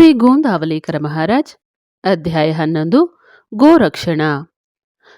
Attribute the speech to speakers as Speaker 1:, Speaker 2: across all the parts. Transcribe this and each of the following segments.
Speaker 1: ಶ್ರೀ ಗೋಂದಾವಲೇಕರ ಮಹಾರಾಜ್, ಅಧ್ಯಾಯ ಹನ್ನೊಂದು, ಗೋರಕ್ಷಣ.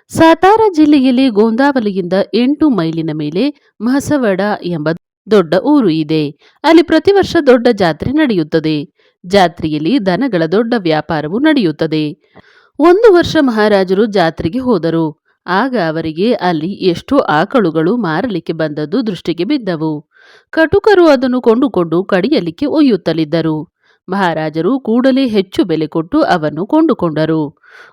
Speaker 1: ಸಾತಾರ ಜಿಲ್ಲೆಯಲ್ಲಿ ಗೋಂದಾವಲಿಯಿಂದ ಎಂಟು ಮೈಲಿನ ಮೇಲೆ ಮಹಸವಡ ಎಂಬ ದೊಡ್ಡ ಊರು ಇದೆ. ಅಲ್ಲಿ ಪ್ರತಿ ವರ್ಷ ದೊಡ್ಡ ಜಾತ್ರೆ ನಡೆಯುತ್ತದೆ. ಜಾತ್ರೆಯಲ್ಲಿ ದನಗಳ ದೊಡ್ಡ ವ್ಯಾಪಾರವು ನಡೆಯುತ್ತದೆ. ಒಂದು ವರ್ಷ ಮಹಾರಾಜರು ಜಾತ್ರೆಗೆ ಹೋದರು. ಆಗ ಅವರಿಗೆ ಅಲ್ಲಿ ಎಷ್ಟೋ ಆಕಳುಗಳು ಮಾರಲಿಕ್ಕೆ ಬಂದದ್ದು ದೃಷ್ಟಿಗೆ ಬಿದ್ದವು. ಕಟುಕರು ಅದನ್ನು ಕೊಂಡುಕೊಂಡು ಕಡಿಯಲಿಕ್ಕೆ ಒಯ್ಯುತ್ತಲಿದ್ದರು. ಮಹಾರಾಜರು ಕೂಡಲೇ ಹೆಚ್ಚು ಬೆಲೆ ಕೊಟ್ಟು ಅವನ್ನು ಕೊಂಡುಕೊಂಡರು.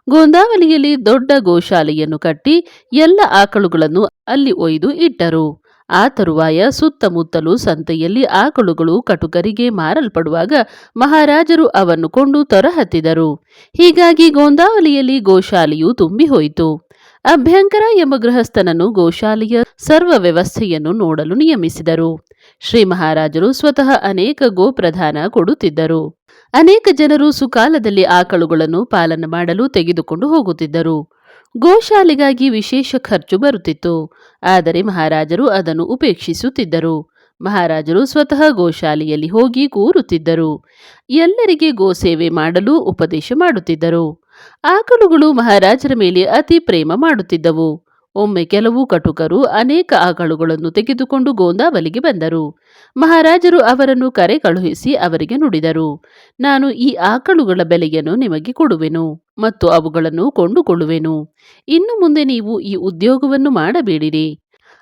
Speaker 1: ಗೋಂದಾವಲಿಯಲ್ಲಿ ದೊಡ್ಡ ಗೋಶಾಲೆಯನ್ನು ಕಟ್ಟಿ ಎಲ್ಲ ಆಕಳುಗಳನ್ನು ಅಲ್ಲಿ ಒಯ್ದು ಇಟ್ಟರು. ಆ ತರುವಾಯ ಸುತ್ತಮುತ್ತಲು ಸಂತೆಯಲ್ಲಿ ಆಕಳುಗಳು ಕಟುಕರಿಗೆ ಮಾರಲ್ಪಡುವಾಗ ಮಹಾರಾಜರು ಅವನ್ನು ಕೊಂಡು ತೊರಹತ್ತಿದರು. ಹೀಗಾಗಿ ಗೋಂದಾವಲಿಯಲ್ಲಿ ಗೋಶಾಲೆಯು ತುಂಬಿ ಹೋಯಿತು. ಅಭ್ಯಂಕರ ಎಂಬ ಗೃಹಸ್ಥನನ್ನು ಗೋಶಾಲೆಯ ಸರ್ವ ವ್ಯವಸ್ಥೆಯನ್ನು ನೋಡಲು ನಿಯಮಿಸಿದರು. ಶ್ರೀ ಮಹಾರಾಜರು ಸ್ವತಃ ಅನೇಕ ಗೋಪ್ರಧಾನ ಕೊಡುತ್ತಿದ್ದರು. ಅನೇಕ ಜನರು ಸುಕಾಲದಲ್ಲಿ ಆಕಳುಗಳನ್ನು ಪಾಲನ ಮಾಡಲು ತೆಗೆದುಕೊಂಡು ಹೋಗುತ್ತಿದ್ದರು. ಗೋಶಾಲೆಗಾಗಿ ವಿಶೇಷ ಖರ್ಚು ಬರುತ್ತಿತ್ತು. ಆದರೆ ಮಹಾರಾಜರು ಅದನ್ನು ಉಪೇಕ್ಷಿಸುತ್ತಿದ್ದರು. ಮಹಾರಾಜರು ಸ್ವತಃ ಗೋಶಾಲೆಯಲ್ಲಿ ಹೋಗಿ ಕೂರುತ್ತಿದ್ದರು. ಎಲ್ಲರಿಗೆ ಗೋಸೇವೆ ಮಾಡಲು ಉಪದೇಶ ಮಾಡುತ್ತಿದ್ದರು. ಆಕಳುಗಳು ಮಹಾರಾಜರ ಮೇಲೆ ಅತಿ ಪ್ರೇಮ ಮಾಡುತ್ತಿದ್ದವು. ಒಮ್ಮೆ ಕೆಲವು ಕಟುಕರು ಅನೇಕ ಆಕಳುಗಳನ್ನು ತೆಗೆದುಕೊಂಡು ಗೋಂದಾವಲಿಗೆ ಬಂದರು. ಮಹಾರಾಜರು ಅವರನ್ನು ಕರೆ ಕಳುಹಿಸಿ ಅವರಿಗೆ ನುಡಿದರು. ನಾನು ಈ ಆಕಳುಗಳ ಬೆಲೆಯನ್ನು ನಿಮಗೆ ಕೊಡುವೆನು ಮತ್ತು ಅವುಗಳನ್ನು ಕೊಂಡುಕೊಳ್ಳುವೆನು. ಇನ್ನು ಮುಂದೆ ನೀವು ಈ ಉದ್ಯೋಗವನ್ನು ಮಾಡಬೇಡಿರಿ.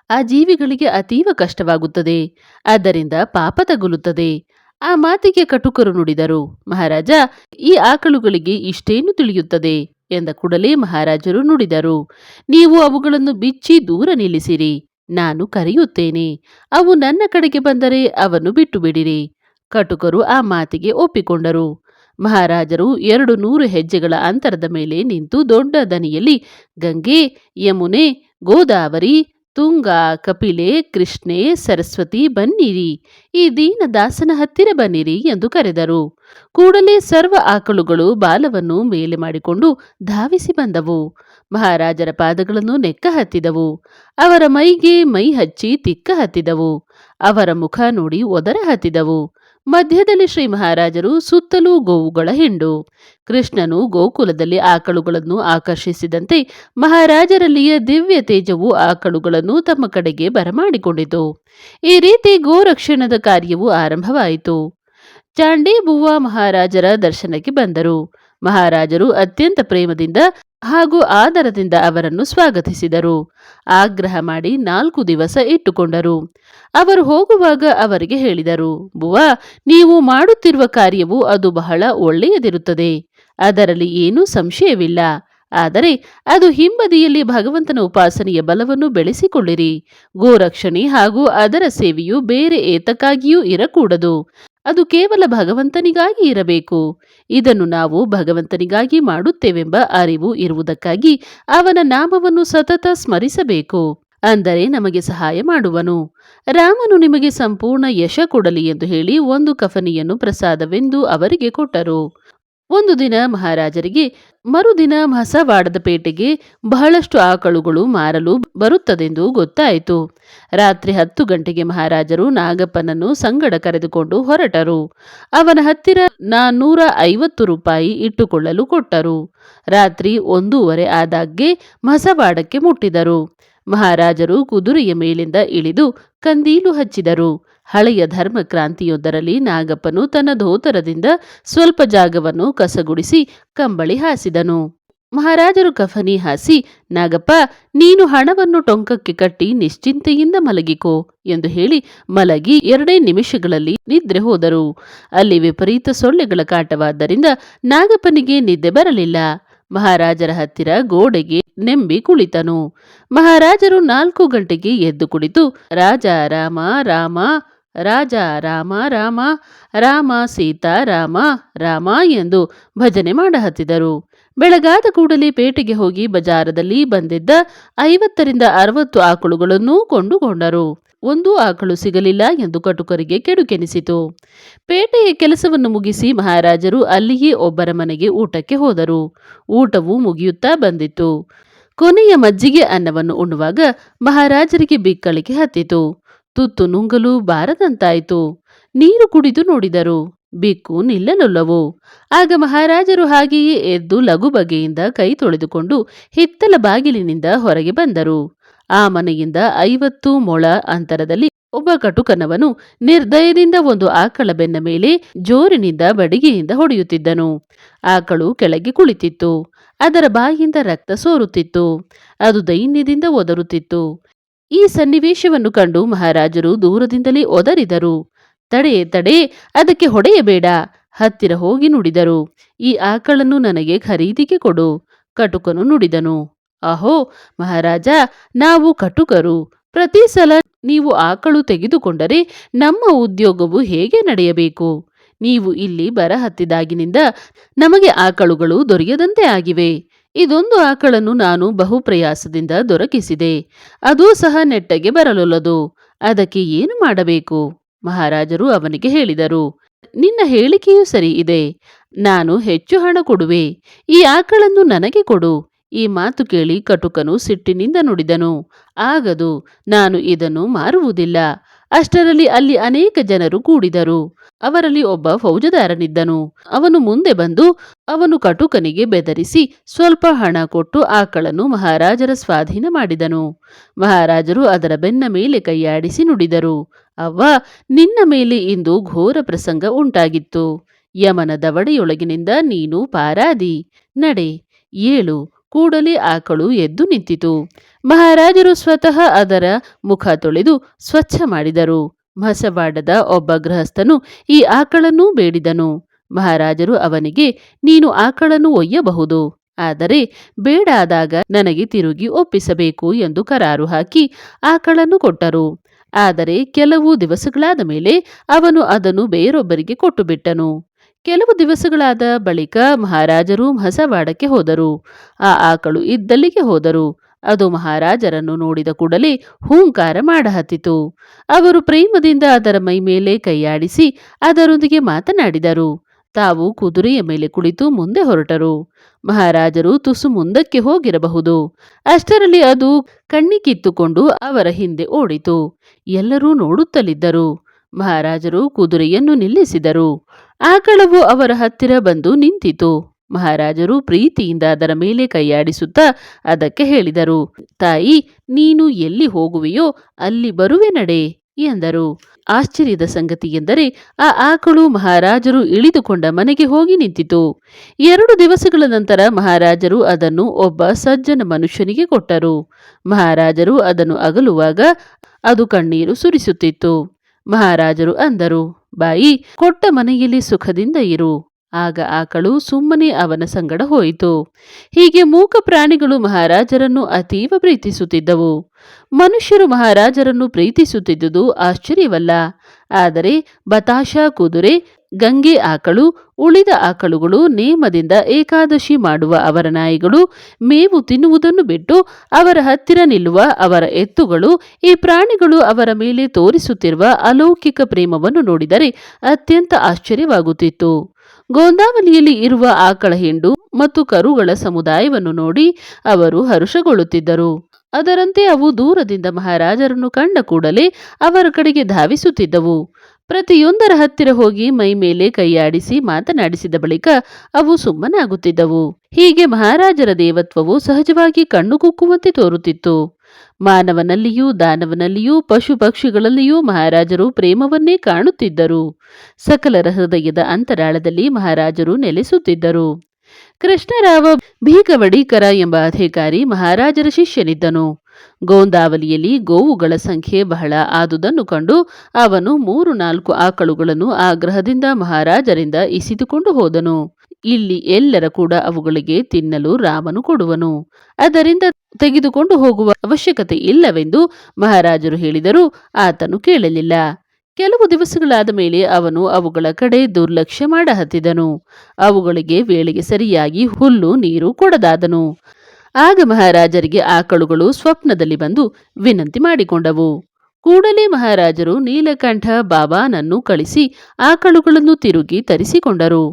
Speaker 1: ಆ ಜೀವಿಗಳಿಗೆ ಅತೀವ ಕಷ್ಟವಾಗುತ್ತದೆ. ಆದ್ದರಿಂದ ಪಾಪ ತಗುಲುತ್ತದೆ. ಆ ಮಾತಿಗೆ ಕಟುಕರು ನುಡಿದರು. ಮಹಾರಾಜ, ಈ ಆಕಳುಗಳಿಗೆ ಇಷ್ಟೇನು ತಿಳಿಯುತ್ತದೆ? ಎಂದ ಕೂಡಲೇ ಮಹಾರಾಜರು ನುಡಿದರು. ನೀವು ಅವುಗಳನ್ನು ಬಿಚ್ಚಿ ದೂರ ನಿಲ್ಲಿಸಿರಿ. ನಾನು ಕರೆಯುತ್ತೇನೆ. ಅವು ನನ್ನ ಕಡೆಗೆ ಬಂದರೆ ಅವನ್ನು ಬಿಟ್ಟು ಬಿಡಿರಿ ಕಟುಕರು ಆ ಮಾತಿಗೆ ಒಪ್ಪಿಕೊಂಡರು. ಮಹಾರಾಜರು ಎರಡು ನೂರು ಹೆಜ್ಜೆಗಳ ಅಂತರದ ಮೇಲೆ ನಿಂತು ದೊಡ್ಡ ದನಿಯಲ್ಲಿ, ಗಂಗೆ, ಯಮುನೆ, ಗೋದಾವರಿ ತುಂಗ ಕಪಿಲೆ ಕೃಷ್ಣೆ ಸರಸ್ವತಿ ಬನ್ನಿರಿ, ಈ ದೀನದಾಸನ ಹತ್ತಿರ ಬನ್ನಿರಿ ಎಂದು ಕರೆದರು. ಕೂಡಲೇ ಸರ್ವ ಆಕಳುಗಳು ಬಾಲವನ್ನು ಮೇಲೆ ಮಾಡಿಕೊಂಡು ಧಾವಿಸಿ ಬಂದವು. ಮಹಾರಾಜರ ಪಾದಗಳನ್ನು ನೆಕ್ಕ ಹತ್ತಿದವು. ಅವರ ಮೈಗೆ ಮೈ ಹಚ್ಚಿ ತಿಕ್ಕ ಹತ್ತಿದವು. ಅವರ ಮುಖ ನೋಡಿ ಒದರ ಹತ್ತಿದವು. ಮಧ್ಯದಲ್ಲಿ ಶ್ರೀ ಮಹಾರಾಜರು ಸುತ್ತಲೂ ಗೋವುಗಳ ಹಿಂಡು. ಕೃಷ್ಣನು ಗೋಕುಲದಲ್ಲಿ ಆಕಳುಗಳನ್ನು ಆಕರ್ಷಿಸಿದಂತೆ ಮಹಾರಾಜರಲ್ಲಿಯ ದಿವ್ಯ ತೇಜವು ಆಕಳುಗಳನ್ನು ತಮ್ಮ ಕಡೆಗೆ ಬರಮಾಡಿಕೊಂಡಿತು. ಈ ರೀತಿ ಗೋರಕ್ಷಣದ ಕಾರ್ಯವು ಆರಂಭವಾಯಿತು. ಚಾಂಡಿ ಬುವ್ವ ಮಹಾರಾಜರ ದರ್ಶನಕ್ಕೆ ಬಂದರು. ಮಹಾರಾಜರು ಅತ್ಯಂತ ಪ್ರೇಮದಿಂದ ಹಾಗೂ ಆದರದಿಂದ ಅವರನ್ನು ಸ್ವಾಗತಿಸಿದರು. ಆಗ್ರಹ ಮಾಡಿ ನಾಲ್ಕು ದಿವಸ ಇಟ್ಟುಕೊಂಡರು. ಅವರು ಹೋಗುವಾಗ ಅವರಿಗೆ ಹೇಳಿದರು, ಬುವ, ನೀವು ಮಾಡುತ್ತಿರುವ ಕಾರ್ಯವು ಅದು ಬಹಳ ಒಳ್ಳೆಯದಿರುತ್ತದೆ. ಅದರಲ್ಲಿ ಏನೂ ಸಂಶಯವಿಲ್ಲ. ಆದರೆ ಅದು ಹಿಂಬದಿಯಲ್ಲಿ ಭಗವಂತನ ಉಪಾಸನೆಯ ಬಲವನ್ನು ಬೆಳೆಸಿಕೊಳ್ಳಿರಿ. ಗೋರಕ್ಷಣೆ ಹಾಗೂ ಅದರ ಸೇವೆಯು ಬೇರೆ ಏತಕ್ಕಾಗಿಯೂ ಇರಕೂಡದು. ಅದು ಕೇವಲ ಭಗವಂತನಿಗಾಗಿ ಇರಬೇಕು. ಇದನ್ನು ನಾವು ಭಗವಂತನಿಗಾಗಿ ಮಾಡುತ್ತೇವೆಂಬ ಅರಿವು ಇರುವುದಕ್ಕಾಗಿ ಅವನ ನಾಮವನ್ನು ಸತತ ಸ್ಮರಿಸಬೇಕು. ಅಂದರೆ ನಮಗೆ ಸಹಾಯ ಮಾಡುವನು. ರಾಮನು ನಿಮಗೆ ಸಂಪೂರ್ಣ ಯಶ ಕೊಡಲಿ ಎಂದು ಹೇಳಿ ಒಂದು ಕಫನಿಯನ್ನು ಪ್ರಸಾದವೆಂದು ಅವರಿಗೆ ಕೊಟ್ಟರು. ಒಂದು ದಿನ ಮಹಾರಾಜರಿಗೆ ಮರುದಿನ ಮಸವಾಡದ ಪೇಟೆಗೆ ಬಹಳಷ್ಟು ಆಕಳುಗಳು ಮಾರಲು ಬರುತ್ತದೆಂದು ಗೊತ್ತಾಯಿತು. ರಾತ್ರಿ ಹತ್ತು ಗಂಟೆಗೆ ಮಹಾರಾಜರು ನಾಗಪ್ಪನನ್ನು ಸಂಗಡ ಕರೆದುಕೊಂಡು ಹೊರಟರು. ಅವನ ಹತ್ತಿರ ನಾನ್ನೂರ ಐವತ್ತು ರೂಪಾಯಿ ಇಟ್ಟುಕೊಳ್ಳಲು ಕೊಟ್ಟರು. ರಾತ್ರಿ ಒಂದೂವರೆ ಆದಾಗ್ಗೆ ಮಸವಾಡಕ್ಕೆ ಮುಟ್ಟಿದರು. ಮಹಾರಾಜರು ಕುದುರೆಯ ಮೇಲಿಂದ ಇಳಿದು ಕಂದೀಲು ಹಚ್ಚಿದರು. ಹಳೆಯ ಧರ್ಮ ಕ್ರಾಂತಿಯೊಂದರಲ್ಲಿ ನಾಗಪ್ಪನು ತನ್ನ ಧೋತರದಿಂದ ಸ್ವಲ್ಪ ಜಾಗವನ್ನು ಕಸಗುಡಿಸಿ ಕಂಬಳಿ ಹಾಸಿದನು. ಮಹಾರಾಜರು ಕಫನಿ ಹಾಸಿ, ನಾಗಪ್ಪ, ನೀನು ಹಣವನ್ನು ಟೊಂಕಕ್ಕೆ ಕಟ್ಟಿ ನಿಶ್ಚಿಂತೆಯಿಂದ ಮಲಗಿಕೋ ಎಂದು ಹೇಳಿ ಮಲಗಿ ಎರಡೇ ನಿಮಿಷಗಳಲ್ಲಿ ನಿದ್ರೆ ಹೋದರು. ಅಲ್ಲಿ ವಿಪರೀತ ಸೊಳ್ಳೆಗಳ ಕಾಟವಾದ್ದರಿಂದ ನಾಗಪ್ಪನಿಗೆ ನಿದ್ದೆ ಬರಲಿಲ್ಲ. ಮಹಾರಾಜರ ಹತ್ತಿರ ಗೋಡೆಗೆ ನೆಂಬಿ ಕುಳಿತನು. ಮಹಾರಾಜರು ನಾಲ್ಕು ಗಂಟೆಗೆ ಎದ್ದು ಕುಳಿತು, ರಾಜ, ರಾಮ ರಾಮ ರಾಜ, ರಾಮ ರಾಮ ರಾಮ, ಸೀತಾ, ರಾಮ ರಾಮ ಎಂದು ಭಜನೆ ಮಾಡಹತ್ತಿದರು. ಬೆಳಗಾದ ಕೂಡಲೇ ಪೇಟೆಗೆ ಹೋಗಿ ಬಜಾರದಲ್ಲಿ ಬಂದಿದ್ದ ಐವತ್ತರಿಂದ ಅರವತ್ತು ಆಕಳುಗಳನ್ನೂ ಕೊಂಡುಕೊಂಡರು. ಒಂದು ಆಕಳು ಸಿಗಲಿಲ್ಲ ಎಂದು ಕಟುಕರಿಗೆ ಕೆಡುಕೆನಿಸಿತು. ಪೇಟೆಯ ಕೆಲಸವನ್ನು ಮುಗಿಸಿ ಮಹಾರಾಜರು ಅಲ್ಲಿಯೇ ಒಬ್ಬರ ಮನೆಗೆ ಊಟಕ್ಕೆ ಹೋದರು. ಊಟವು ಮುಗಿಯುತ್ತಾ ಬಂದಿತ್ತು. ಕೊನೆಯ ಮಜ್ಜಿಗೆ ಅನ್ನವನ್ನು ಉಣ್ಣುವಾಗ ಮಹಾರಾಜರಿಗೆ ಬಿಕ್ಕಳಿಕೆ ಹತ್ತಿತು. ತುತ್ತು ನುಂಗಲು ಬಾರದಂತಾಯಿತು. ನೀರು ಕುಡಿದು ನೋಡಿದರು. ಬಿಕ್ಕು ನಿಲ್ಲಲೊಲ್ಲವು ಆಗ ಮಹಾರಾಜರು ಹಾಗೆಯೇ ಎದ್ದು ಲಘು ಬಗೆಯಿಂದ ಕೈ ತೊಳೆದುಕೊಂಡು ಹಿತ್ತಲ ಬಾಗಿಲಿನಿಂದ ಹೊರಗೆ ಬಂದರು. ಆ ಮನೆಯಿಂದ ಐವತ್ತು ಮೊಳ ಅಂತರದಲ್ಲಿ ಒಬ್ಬ ಕಟುಕನವನು ನಿರ್ದಯದಿಂದ ಒಂದು ಆಕಳ ಬೆನ್ನ ಮೇಲೆ ಜೋರಿನಿಂದ ಬಡಿಗೆಯಿಂದ ಹೊಡೆಯುತ್ತಿದ್ದನು. ಆಕಳು ಕೆಳಗೆ ಕುಳಿತಿತ್ತು. ಅದರ ಬಾಯಿಂದ ರಕ್ತ ಸೋರುತ್ತಿತ್ತು. ಅದು ದೈನ್ಯದಿಂದ ಒದರುತ್ತಿತ್ತು. ಈ ಸನ್ನಿವೇಶವನ್ನು ಕಂಡು ಮಹಾರಾಜರು ದೂರದಿಂದಲೇ ಒದರಿದರು. ತಡೆ ತಡೆ, ಅದಕ್ಕೆ ಹೊಡೆಯಬೇಡ, ಹತ್ತಿರ ಹೋಗಿ ನುಡಿದರು. ಈ ಆಕಳನ್ನು ನನಗೆ ಖರೀದಿಗೆ ಕೊಡು, ಕಟುಕನು ನುಡಿದನು. ಅಹೋ, ಮಹಾರಾಜ, ನಾವು ಕಟುಕರು. ಪ್ರತಿ ಸಲ ನೀವು ಆಕಳು ತೆಗೆದುಕೊಂಡರೆ ನಮ್ಮ ಉದ್ಯೋಗವು ಹೇಗೆ ನಡೆಯಬೇಕು? ನೀವು ಇಲ್ಲಿ ಬರಹತ್ತಿದಾಗಿನಿಂದ ನಮಗೆ ಆಕಳುಗಳು ದೊರೆಯದಂತೆ ಆಗಿವೆ. ಇದೊಂದು ಆಕಳನ್ನು ನಾನು ಬಹುಪ್ರಯಾಸದಿಂದ ದೊರಕಿಸಿದೆ. ಅದೂ ಸಹ ನೆಟ್ಟಗೆ ಬರಲೊಲ್ಲದು. ಅದಕ್ಕೆ ಏನು ಮಾಡಬೇಕು? ಮಹಾರಾಜರು ಅವನಿಗೆ ಹೇಳಿದರು. ನಿನ್ನ ಹೇಳಿಕೆಯೂ ಸರಿ ಇದೆ. ನಾನು ಹೆಚ್ಚು ಹಣ ಕೊಡುವೆ. ಈ ಆಕಳನ್ನು ನನಗೆ ಕೊಡು. ಈ ಮಾತು ಕೇಳಿ ಕಟುಕನು ಸಿಟ್ಟಿನಿಂದ ನುಡಿದನು. ಆಗದು, ನಾನು ಇದನ್ನು ಮಾರುವುದಿಲ್ಲ. ಅಷ್ಟರಲ್ಲಿ ಅಲ್ಲಿ ಅನೇಕ ಜನರು ಕೂಡಿದರು. ಅವರಲ್ಲಿ ಒಬ್ಬ ಫೌಜದಾರನಿದ್ದನು. ಅವನು ಮುಂದೆ ಬಂದು ಅವನು ಕಟುಕನಿಗೆ ಬೆದರಿಸಿ ಸ್ವಲ್ಪ ಹಣ ಕೊಟ್ಟು ಆಕಳನ್ನು ಮಹಾರಾಜರ ಸ್ವಾಧೀನ ಮಾಡಿದನು. ಮಹಾರಾಜರು ಅದರ ಬೆನ್ನ ಮೇಲೆ ಕೈಯಾಡಿಸಿ ನುಡಿದರು. ಅವ್ವ, ನಿನ್ನ ಮೇಲೆ ಇಂದು ಘೋರ ಪ್ರಸಂಗ ಉಂಟಾಗಿತ್ತು. ಯಮನ ದವಡೆಯೊಳಗಿನಿಂದ ನೀನು ಪಾರಾದಿ. ನಡೆ, ಏಳು. ಕೂಡಲೇ ಆಕಳು ಎದ್ದು ನಿಂತಿತು. ಮಹಾರಾಜರು ಸ್ವತಃ ಅದರ ಮುಖ ತೊಳೆದು ಸ್ವಚ್ಛ ಮಾಡಿದರು. ಮಸವಾಡದ ಒಬ್ಬ ಗೃಹಸ್ಥನು ಈ ಆಕಳನ್ನು ಬೇಡಿದನು. ಮಹಾರಾಜರು ಅವನಿಗೆ, ನೀನು ಆಕಳನ್ನು ಒಯ್ಯಬಹುದು, ಆದರೆ ಬೇಡಾದಾಗ ನನಗೆ ತಿರುಗಿ ಒಪ್ಪಿಸಬೇಕು ಎಂದು ಕರಾರು ಹಾಕಿ ಆಕಳನ್ನು ಕೊಟ್ಟರು. ಆದರೆ ಕೆಲವು ದಿವಸಗಳಾದ ಮೇಲೆ ಅವನು ಅದನ್ನು ಬೇರೊಬ್ಬರಿಗೆ ಕೊಟ್ಟು ಬಿಟ್ಟನು ಕೆಲವು ದಿವಸಗಳಾದ ಬಳಿಕ ಮಹಾರಾಜರು ಮಸವಾಡಕ್ಕೆ ಹೋದರು. ಆ ಆಕಳು ಇದ್ದಲ್ಲಿಗೆ ಹೋದರು. ಅದು ಮಹಾರಾಜರನ್ನು ನೋಡಿದ ಕೂಡಲೇ ಹೂಂಕಾರ ಮಾಡಹತ್ತಿತು. ಅವರು ಪ್ರೇಮದಿಂದ ಅದರ ಮೈ ಮೇಲೆ ಕೈಯಾಡಿಸಿ ಅದರೊಂದಿಗೆ ಮಾತನಾಡಿದರು. ತಾವು ಕುದುರೆಯ ಮೇಲೆ ಕುಳಿತು ಮುಂದೆ ಹೊರಟರು. ಮಹಾರಾಜರು ತುಸು ಮುಂದಕ್ಕೆ ಹೋಗಿರಬಹುದು. ಅಷ್ಟರಲ್ಲಿ ಅದು ಕಣ್ಣಿಕಿತ್ತುಕೊಂಡು ಅವರ ಹಿಂದೆ ಓಡಿತು. ಎಲ್ಲರೂ ನೋಡುತ್ತಲಿದ್ದರು. ಮಹಾರಾಜರು ಕುದುರೆಯನ್ನು ನಿಲ್ಲಿಸಿದರು. ಆಕಳವು ಅವರ ಹತ್ತಿರ ಬಂದು ನಿಂತಿತು. ಮಹಾರಾಜರು ಪ್ರೀತಿಯಿಂದ ಅದರ ಮೇಲೆ ಕೈಯಾಡಿಸುತ್ತಾ ಅದಕ್ಕೆ ಹೇಳಿದರು, ತಾಯಿ, ನೀನು ಎಲ್ಲಿ ಹೋಗುವೆಯೋ ಅಲ್ಲಿ ಬರುವೆ ನಡೆ ಎಂದರು. ಆಶ್ಚರ್ಯದ ಸಂಗತಿ ಎಂದರೆ ಆ ಆಕಳು ಮಹಾರಾಜರು ಇಳಿದುಕೊಂಡ ಮನೆಗೆ ಹೋಗಿ ನಿಂತಿತು. ಎರಡು ದಿವಸಗಳ ನಂತರ ಮಹಾರಾಜರು ಅದನ್ನು ಒಬ್ಬ ಸಜ್ಜನ ಮನುಷ್ಯನಿಗೆ ಕೊಟ್ಟರು. ಮಹಾರಾಜರು ಅದನ್ನು ಅಗಲುವಾಗ ಅದು ಕಣ್ಣೀರು ಸುರಿಸುತ್ತಿತ್ತು. ಮಹಾರಾಜರು ಅಂದರು, ಬಾಯಿ, ಕೊಟ್ಟ ಮನೆಯಲ್ಲಿ ಸುಖದಿಂದ ಇರು. ಆಗ ಆಕಳು ಸುಮ್ಮನೆ ಅವನ ಸಂಗಡ ಹೋಯಿತು. ಹೀಗೆ ಮೂಕ ಪ್ರಾಣಿಗಳು ಮಹಾರಾಜರನ್ನು ಅತೀವ ಪ್ರೀತಿಸುತ್ತಿದ್ದವು. ಮನುಷ್ಯರು ಮಹಾರಾಜರನ್ನು ಪ್ರೀತಿಸುತ್ತಿದ್ದುದು ಆಶ್ಚರ್ಯವಲ್ಲ. ಆದರೆ ಬತಾಶ ಕುದುರೆ ಗಂಗೆ ಆಕಳು, ಉಳಿದ ಆಕಳುಗಳು ನೇಮದಿಂದ ಏಕಾದಶಿ ಮಾಡುವ ಅವರ ನಾಯಿಗಳು, ಮೇವು ತಿನ್ನುವುದನ್ನು ಬಿಟ್ಟು ಅವರ ಹತ್ತಿರ ನಿಲ್ಲುವ ಅವರ ಎತ್ತುಗಳು, ಈ ಪ್ರಾಣಿಗಳು ಅವರ ಮೇಲೆ ತೋರಿಸುತ್ತಿರುವ ಅಲೌಕಿಕ ಪ್ರೇಮವನ್ನು ನೋಡಿದರೆ ಅತ್ಯಂತ ಆಶ್ಚರ್ಯವಾಗುತ್ತಿತ್ತು. ಗೋಂದಾವಲಿಯಲ್ಲಿ ಇರುವ ಆಕಳ ಹಿಂಡು ಮತ್ತು ಕರುಗಳ ಸಮುದಾಯವನ್ನು ನೋಡಿ ಅವರು ಹರುಷಗೊಳ್ಳುತ್ತಿದ್ದರು. ಅದರಂತೆ ಅವು ದೂರದಿಂದ ಮಹಾರಾಜರನ್ನು ಕಂಡ ಕೂಡಲೇ ಅವರ ಕಡೆಗೆ ಧಾವಿಸುತ್ತಿದ್ದವು. ಪ್ರತಿಯೊಂದರ ಹತ್ತಿರ ಹೋಗಿ ಮೈ ಮೇಲೆ ಕೈಯಾಡಿಸಿ ಮಾತನಾಡಿಸಿದ ಬಳಿಕ ಅವು ಸುಮ್ಮನಾಗುತ್ತಿದ್ದವು. ಹೀಗೆ ಮಹಾರಾಜರ ದೇವತ್ವವು ಸಹಜವಾಗಿ ಕಣ್ಣು ಕುಕ್ಕುವಂತೆ ತೋರುತ್ತಿತ್ತು. ಮಾನವನಲ್ಲಿಯೂ ದಾನವನಲ್ಲಿಯೂ ಪಶು ಪಕ್ಷಿಗಳಲ್ಲಿಯೂ ಮಹಾರಾಜರು ಪ್ರೇಮವನ್ನೇ ಕಾಣುತ್ತಿದ್ದರು. ಸಕಲರ ಹೃದಯದ ಅಂತರಾಳದಲ್ಲಿ ಮಹಾರಾಜರು ನೆಲೆಸುತ್ತಿದ್ದರು. ಕೃಷ್ಣರಾವ ಭೀಕವಡಿಕರ ಎಂಬ ಅಧಿಕಾರಿ ಮಹಾರಾಜರ ಶಿಷ್ಯನಿದ್ದನು. ಗೋಂದಾವಲಿಯಲ್ಲಿ ಗೋವುಗಳ ಸಂಖ್ಯೆ ಬಹಳ ಆದುದನ್ನು ಕಂಡು ಅವನು ಮೂರು ನಾಲ್ಕು ಆಕಳುಗಳನ್ನು ಆಗ್ರಹದಿಂದ ಗ್ರಹದಿಂದ ಮಹಾರಾಜರಿಂದ ಇಸಿದುಕೊಂಡು ಹೋದನು. ಇಲ್ಲಿ ಎಲ್ಲರ ಕೂಡ ಅವುಗಳಿಗೆ ತಿನ್ನಲು ರಾಮನು ಕೊಡುವನು. ಅದರಿಂದ ತೆಗೆದುಕೊಂಡು ಹೋಗುವ ಅವಶ್ಯಕತೆ ಇಲ್ಲವೆಂದು ಮಹಾರಾಜರು ಹೇಳಿದರೂ. ಆತನು ಕೇಳಲಿಲ್ಲ. ಕೆಲವು ದಿವಸಗಳಾದ ಮೇಲೆ ಅವನು ಅವುಗಳ ಕಡೆ ದುರ್ಲಕ್ಷ್ಯ ಮಾಡಹತ್ತಿದನು. ಅವುಗಳಿಗೆ ವೇಳೆಗೆ ಸರಿಯಾಗಿ ಹುಲ್ಲು, ನೀರು ಕೊಡದಾದನು. ಆಗ ಮಹಾರಾಜರಿಗೆ ಆಕಳುಗಳು ಸ್ವಪ್ನದಲ್ಲಿ ಬಂದು ವಿನಂತಿ ಮಾಡಿಕೊಂಡವು. ಕೂಡಲೇ ಮಹಾರಾಜರು ನೀಲಕಂಠ, ಬಾಬಾನನ್ನು ಕಳಿಸಿ ಆಕಳುಗಳನ್ನು ತಿರುಗಿ ತರಿಸಿಕೊಂಡರು.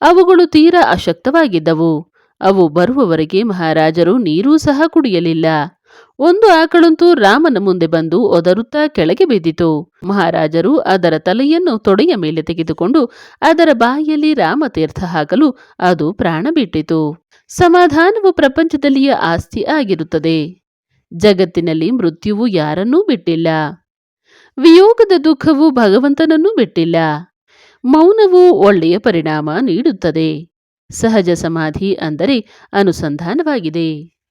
Speaker 1: ಅವುಗಳು ತೀರಾ ಅಶಕ್ತವಾಗಿದ್ದವು. ಅವು ಬರುವವರೆಗೆ ಮಹಾರಾಜರು ನೀರೂ ಸಹ ಕುಡಿಯಲಿಲ್ಲ. ಒಂದು ಆಕಳಂತೂ ರಾಮನ ಮುಂದೆ ಬಂದು ಒದರುತ್ತಾ ಕೆಳಗೆ ಬಿದ್ದಿತು ಮಹಾರಾಜರು ಅದರ ತಲೆಯನ್ನು ತೊಡೆಯ ಮೇಲೆ ತೆಗೆದುಕೊಂಡು ಅದರ ಬಾಯಿಯಲ್ಲಿ ರಾಮತೀರ್ಥ ಹಾಕಲು ಅದು ಪ್ರಾಣ ಬಿಟ್ಟಿತು. ಸಮಾಧಾನವು ಪ್ರಪಂಚದಲ್ಲಿಯ ಆಸ್ತಿ ಆಗಿರುತ್ತದೆ. ಜಗತ್ತಿನಲ್ಲಿ ಮೃತ್ಯುವು ಯಾರನ್ನೂ ಬಿಟ್ಟಿಲ್ಲ. ವಿಯೋಗದ ದುಃಖವು ಭಗವಂತನನ್ನೂ ಬಿಟ್ಟಿಲ್ಲ. ಮೌನವು ಒಳ್ಳೆಯ ಪರಿಣಾಮ ನೀಡುತ್ತದೆ. ಸಹಜ ಸಮಾಧಿ ಅಂದರೆ ಅನುಸಂಧಾನವಾಗಿದೆ.